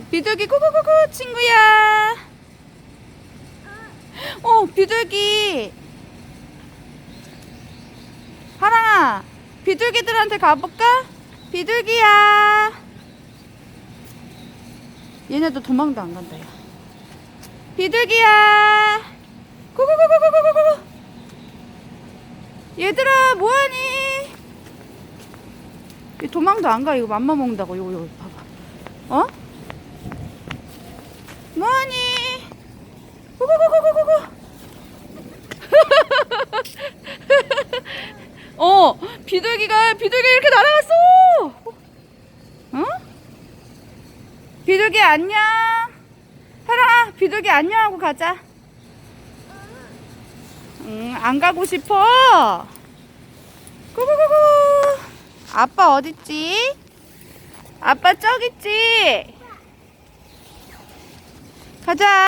비둘기 꾸꾸꾸꾸 친구야. 어, 비둘기. 하랑아, 비둘기들한테 가볼까? 비둘기야. 얘네도 도망도 안 간다, 야. 비둘기야. 꾸꾸꾸꾸꾸꾸꾸. 얘들아, 뭐하니? 도망도 안 가, 이거 맘마 먹는다고, 이거, 이거. 뭐하니? 구구구구구구구. 어, 비둘기가 비둘기 이렇게 날아갔어. 어? 비둘기 안녕. 하랑아, 비둘기 안녕하고 가자. 응, 안 가고 싶어. 구구구구. 아빠 어딨지? 아빠 저기 있지? 가자.